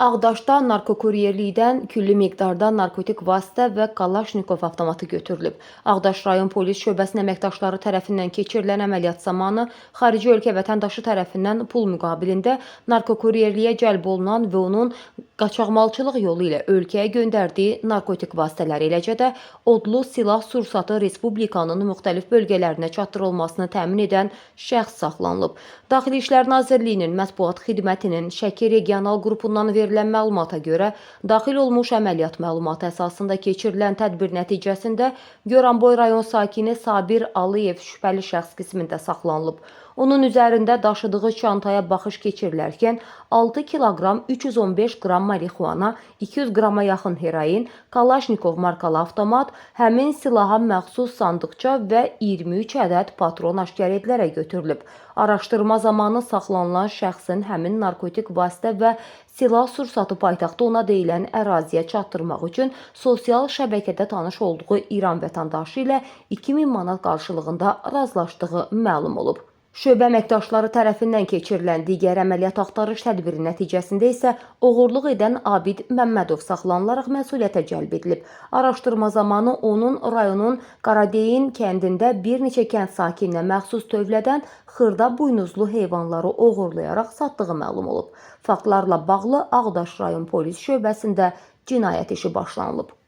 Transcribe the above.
Ağdaşda narkokuryerlikdən külli miqdarda narkotik vasitə və Kalaşnikov avtomatı götürülüb. Ağdaş rayon polis şöbəsinin əməkdaşları tərəfindən keçirilən əməliyyat zamanı xarici ölkə vətəndaşı tərəfindən pul müqabilində narkokuryerliyə cəlb olunan və onun qaçaqmalçılıq yolu ilə ölkəyə göndərdiyi narkotik vasitələr, eləcə də odlu silah sursatı respublikanın müxtəlif bölgələrinə çatdırılmasını təmin edən şəxs saxlanılıb. Daxili İşlər Nazirliyinin mətbuat xidmətinin Şəki regional qrupundan verilən məlumata görə daxil olmuş əməliyyat məlumatı əsasında keçirilən tədbir nəticəsində Goranboy rayon sakini Sabir Aliyev şübhəli şəxs qismində saxlanılıb. Onun üzərində daşıdığı çantaya baxış keçirilərkən 6 kiloqram 315 qram marixuana, 200 qrama yaxın heroin, Kalaşnikov markalı avtomat, həmin silaha məxsus sandıqça və 23 ədəd patron aşkar edilərək götürülüb. Araşdırma zamanı saxlanılan şəxsin həmin narkotik vasitə və silah sursatı paytaxtda ona deyilən əraziyə çatdırmaq üçün sosial şəbəkədə tanış olduğu İran vətəndaşı ilə 2000 manat qarşılığında razılaşdığı məlum olub. Şöbə əməkdaşları tərəfindən keçirilən digər əməliyyat axtarış tədbiri nəticəsində isə oğurluq edən Abid Məmmədov saxlanılaraq məsuliyyətə cəlb edilib. Araşdırma zamanı onun rayonun Qaradeyin kəndində bir neçə kənd sakininə məxsus tövlədən xırda buynuzlu heyvanları oğurlayaraq satdığı məlum olub. Faktlarla bağlı Ağdaş rayon polis şöbəsində cinayət işi başlanılıb.